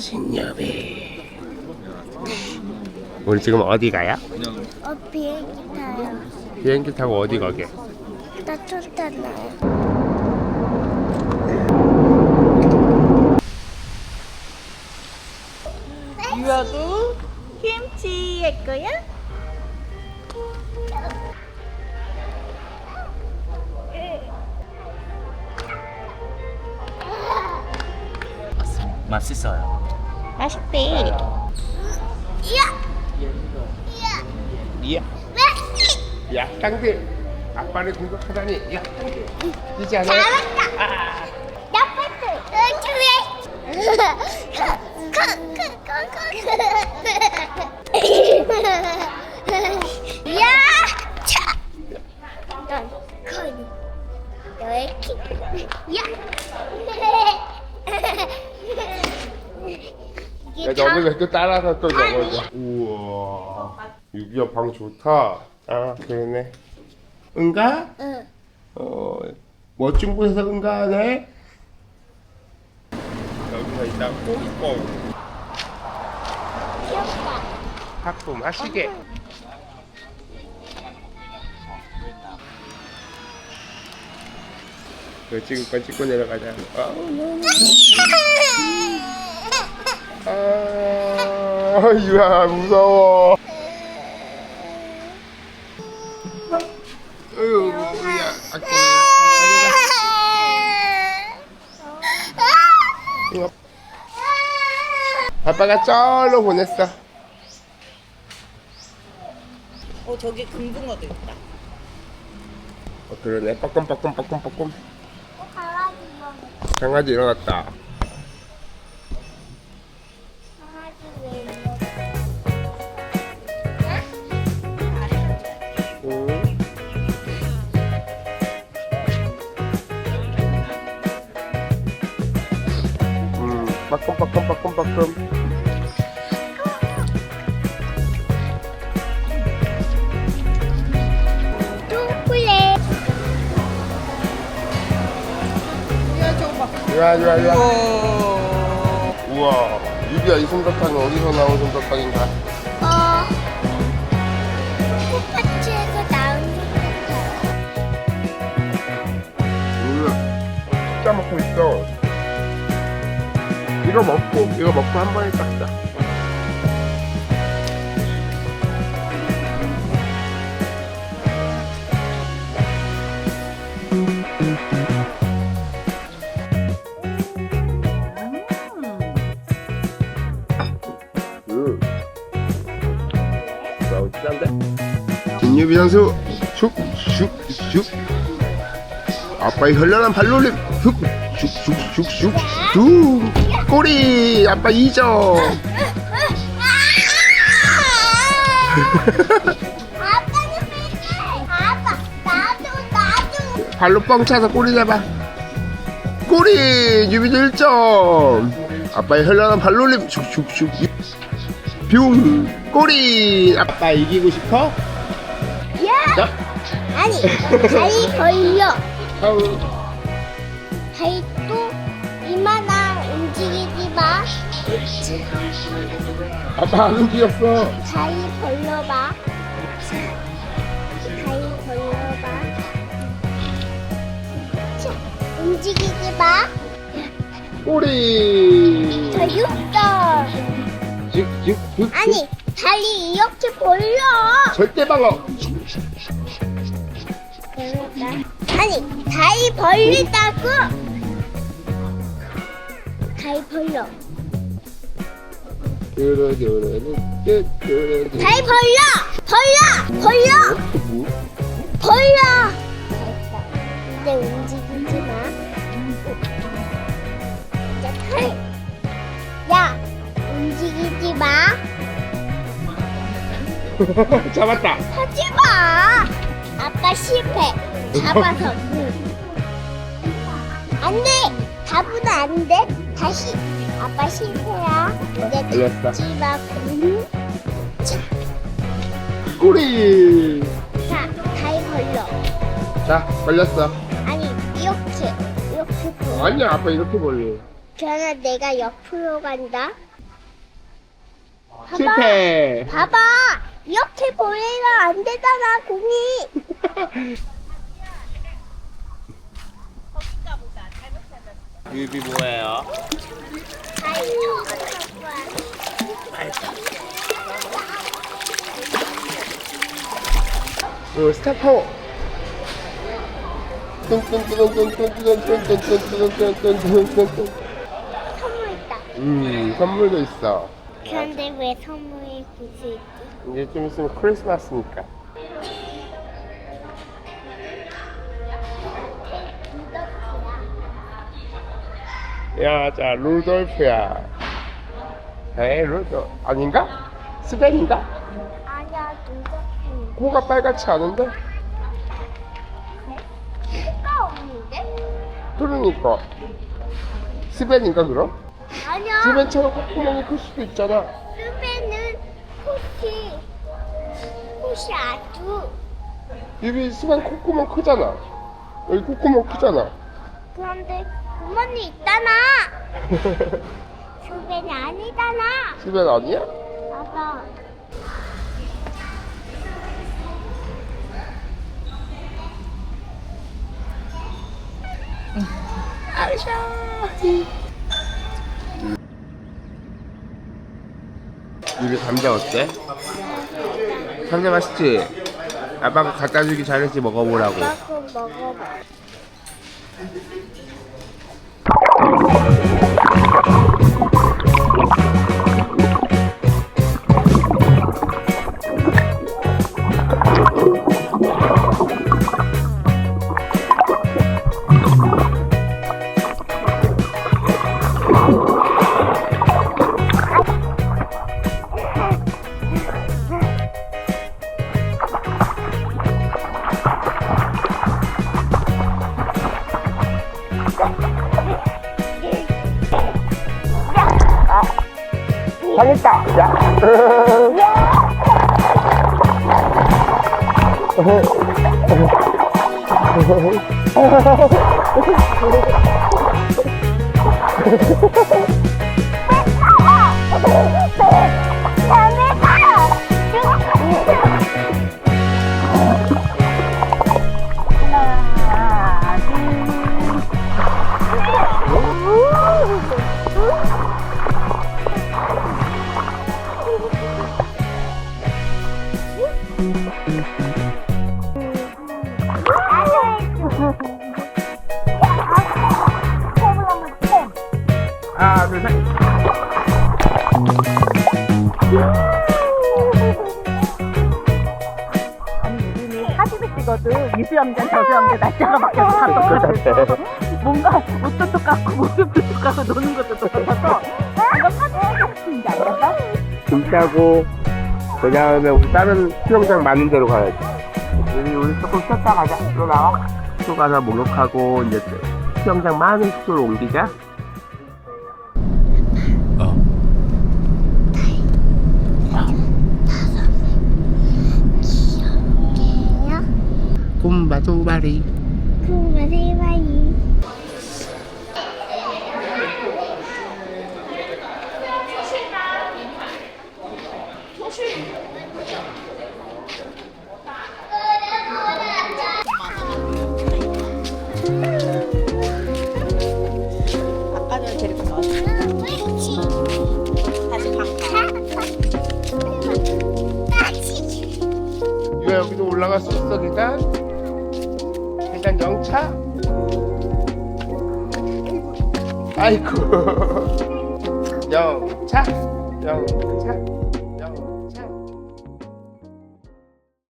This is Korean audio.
진여배. 우리 지금 어디 가요? 어 비행기 타요. 비행기 타고 어디 가게? 나 쫓잖아요. 유아도 김치 할 거야? 맛있어요. 맛있대. 야, 야, 메시. 야, 깡들. 아빠를 공격하다니. 잘한다. 나 패트. 어, 주에. 야, 차. 넌 거니. 너의 키. 야. 이게 야, 너는 왜또 따라서 또 넘어져? 우와. 유기야 방 좋다. 아, 그러네. 응가? 응. 어, 멋진 곳에서 응가하네? 여기서 이따 꽁꽁. 귀엽다. 하품 하시게. 그 찍을 건 찍고 내려가자. 아, 아, 유아 무서워. 우리야, 아빠가 쩔로 보냈어. 어 저기 금붕어도 있다. 어, 그러네. 먹어. 강아지 일어났다. 유아. 오. 우와. 유비야, 이 솜사탕은 어디서 나온 솜사탕인가? 어. 코파치에서 나온 솜사탕. 음, 진짜 먹고 있어. 이거 먹고, 이거 먹고 한 번에 닦자. 진유비 선수, 슉, 슉, 슉. 아빠의 현란한 발놀림. 슉슉슉슉슉 두. 꼬리 아빠 2점 아빠는 왜 아빠 나도 나도. 발로 뻥 차서 꼬리 잡아. 꼬리 유비도 1점 아빠의 현란한 발놀림. 슉슉슉. 뷰 꼬리 아빠 이기고 싶어? 야. 자 아니 다리 벌려. 아우 다리 또 이만한 움직이지 마. 아빠 안 움직였어 다리 벌려봐. 다리 벌려봐. 자, 움직이지 마. 꼬리 저 육점. 슉슉슉 아니 다리 이렇게 벌려. 절대 방어 아니 다리 벌리다고. 다리 벌려. 다리 벌려. 벌려. 벌려. 벌려. 이제 움직이지 마. 이제 털. 야, 움직이지 마. 잡았다 하지 마. 아빠 실패. 잡아서. 안 돼. 잡으면 안 돼. 다시. 아빠 실패야. 이제 알렸어. 잡지 마. 음. 자, 꼬리 자, 다리 벌려. 자 걸렸어 아니, 이렇게. 이렇게 벌려. 아니야 아빠 이렇게 벌려 견아 내가 옆으로 간다. 봐봐. 실패. 봐봐. 이렇게 보내면 안 되잖아 공이. 유비 뭐예요? 그 롤 스타 파워 선물 있다. 음 선물도 있어 그런데 왜 선물이 굳이 있지? 이제 좀 있으면 크리스마스니까 야, 자, 루돌프야. 에이, 루돌 아닌가? 스벤인가? 아니야 눈썹이 코가 빨갛지 않은데? 코가 없는데? 그러니까. 스벤인가, 그럼? 아니야. 스벤처럼 콧구멍이 클 수도 있잖아. 스벤은 코시 코시 아주 유비 스벤 콧구멍 크잖아. 여기 콧구멍 크잖아. 그런데 구멍이 있잖아. 스벤이 아니잖아. 스벤 아니야? 맞아. 유비 감자 어때? 감자 맛있지? 아빠가 갖다 주기 잘했지 먹어보라고. 이만큼 먹어봐. เขาจะจับจ้ะเ 찍어도 이수영장 저수영장 날짜가 바뀌어서 다 똑같아서 뭔가 옷도 똑같고 모습도 똑같고 노는 것도 똑같아서 이거 사진 찍는 게 아닐까? 김치하고 그 다음에 우리 다른 수영장 많은 데로 가야지. 우리 우리 조금 쉬었다 가자. 또 나와. 또 가서 목욕하고 이제 수영장 많은 숙소로 옮기자. 마 두 마리. 푸마 세 마리. 올라갈 수 있어, 계단? 계단 영차? 아이고. 영차? 영차